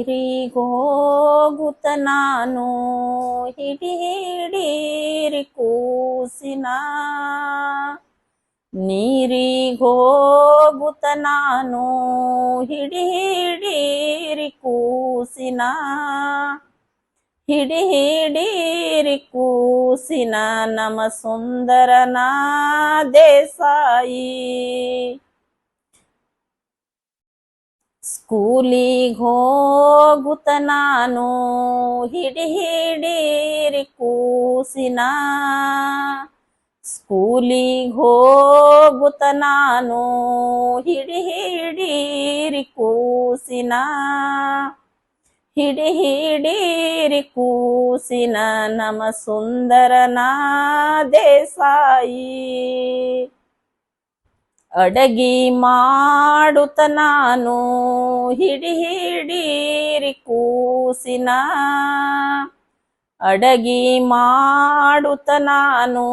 ನೀರಿಗೋಗುತ್ತ ನಾನು. ಹಿಡಿ ಹಿಡೀರಿ ಕೂಸಿನ. ನೀರಿಗೋಗುತ್ತ ನಾನು. ಹಿಡಿ ಹಿಡೀರಿ ಕೂಸಿನ. ಹಿಡಿ ಹಿಡೀರಿ ಕೂಸಿನ ನಮ ಸುಂದರನ ದೇಸಾಯಿ. ಸ್ಕೂಲಿಗೆ ಹೋಗುತ್ತ ನಾನು ಹಿಡಿ ಹಿಡೀರಿ ಕೂಸಿನ ಸ್ಕೂಲಿಗೆ ಹೋಗುತ್ತ ನಾನು ಹಿಡಿ ಹಿಡೀರಿ ಕೂಸಿನ ಹಿಡಿ ಹಿಡೀರಿ ಕೂಸಿನ ನಮ ಸುಂದರನ ದೇಸಾಯಿ ಅಡಗಿ ಮಾಡುತ್ತ ನಾನು ಹಿಡಿ ಹಿಡೀರಿ ಕೂಸಿನ. ಅಡಗಿ ಮಾಡುತ್ತ ನಾನು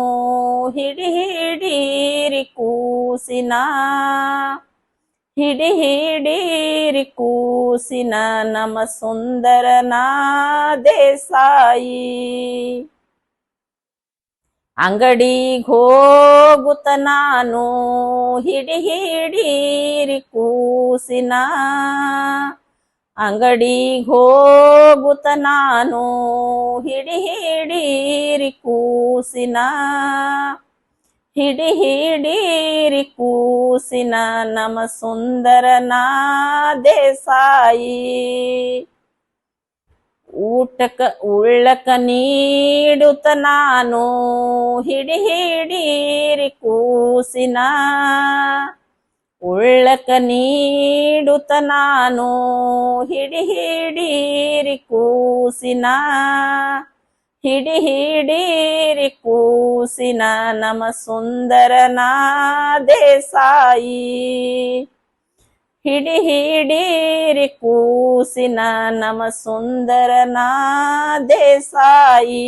ಹಿಡಿ ಹಿಡೀರಿ ಕೂಸಿನ. ಹಿಡಿ ಹಿಡೀರಿ ಕೂಸಿನ ನಮ ಸುಂದರನ ದೇಸಾಯಿ ಅಂಗಡಿಗೆ ಹೋಗುತ್ತ ನಾನು ಹಿಡಿ ಹಿಡೀರಿ ಕೂಸಿನ. ಅಂಗಡಿಗೆ ಹೋಗುತ್ತ ನಾನು ಹಿಡಿ ಹಿಡೀರಿ ಕೂಸಿನ. ಹಿಡಿ ಹಿಡೀರಿ ಕೂಸಿನ ನಮ ಸುಂದರನ ದೇಸಾಯಿ. ಊಟಕ ಉಳ್ಳಕ ನೀಡುತ್ತ ನಾನು ಹಿಡಿ ಹಿಡೀರಿ ಕೂಸಿನ. ಉಳ್ಳಕ ನೀಡುತ್ತ ನಾನು ಹಿಡಿ ಹಿಡೀರಿ ಕೂಸಿನ. ಹಿಡಿ ಹಿಡೀರಿ ಕೂಸಿನ ನಮ ಸುಂದರನಾ ದೇಸಾಯಿ ಹಿಡಿ ಹಿಡೀರಿ ಕೂಸಿನ ನಮ ಸುಂದರನಾ ದೇಸಾಯಿ